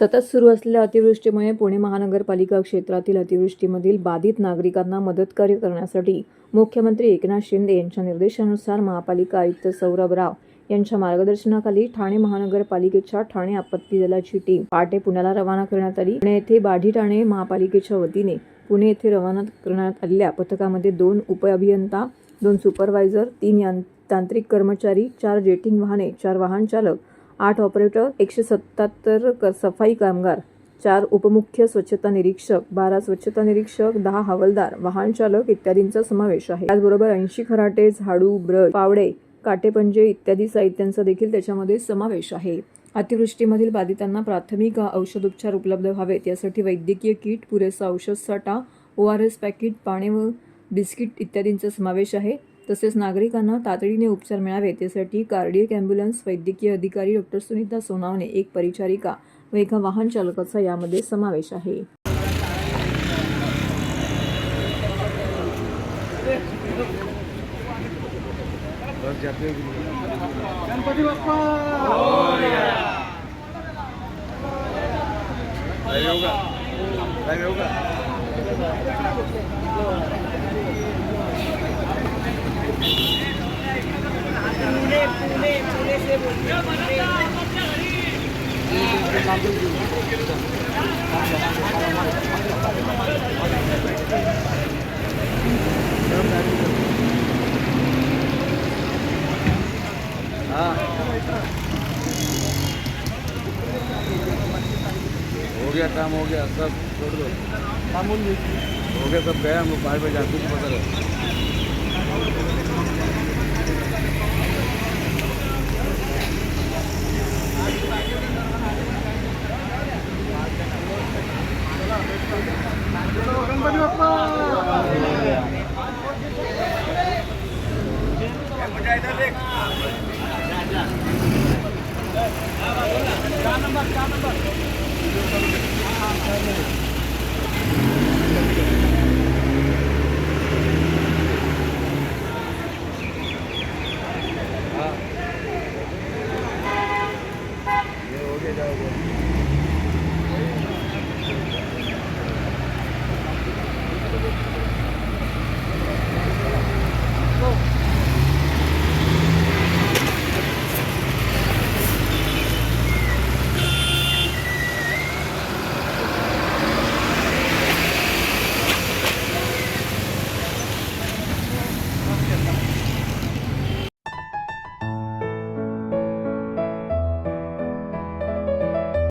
सतत सुरू असलेल्या अतिवृष्टीमुळे पुणे महानगरपालिका क्षेत्रातील अतिवृष्टीमधील बाधित नागरिकांना मदतकार्य करण्यासाठी मुख्यमंत्री एकनाथ शिंदे यांच्या निर्देशानुसार महापालिका आयुक्त सौरभ राव यांच्या मार्गदर्शनाखाली ठाणे महानगरपालिकेच्या ठाणे आपत्ती दलाची टीम पहाटे पुण्याला रवाना करण्यात आली. पुणे येथे बाढी ठाणे महापालिकेच्या वतीने पुणे येथे रवाना करण्यात आलेल्या पथकामध्ये दोन उपअभियंता दोन सुपरवायझर तीन यां तांत्रिक कर्मचारी चार जेटिंग वाहने चार वाहन चालक आठ ऑपरेटर एकशे सत्याहत्तर क- सफाई कामगार चार उपमुख्य स्वच्छता निरीक्षक बारा स्वच्छता निरीक्षक दहा हवालदार वाहन चालक इत्यादींचा समावेश आहे. त्याचबरोबर ऐंशी खराटे झाडू ब्रश पावडे काटेपंजे इत्यादी साहित्यांचा देखील त्याच्यामध्ये समावेश आहे. अतिवृष्टीमधील बाधितांना प्राथमिक औषधोपचार उपलब्ध व्हावेत. यासाठी वैद्यकीय किट पुरेसा औषध साठा ओ आर एस पॅकेट पाणी व बिस्किट इत्यादींचा समावेश आहे. तसेच नागरिकांना तातडीने उपचार मिळावेत यासाठी कार्डियक ॲम्ब्युलन्स वैद्यकीय अधिकारी डॉक्टर सुनीता सोनावणे एक परिचारिका व एका वाहन चालकाचा यामध्ये समावेश आहे. गणपती बाप्पा! हो गया काम हो गया सब छोड़ दो। हो गया सब गया हम लोग बाहर पे जाते पता है गणपती बाप्पा हाँ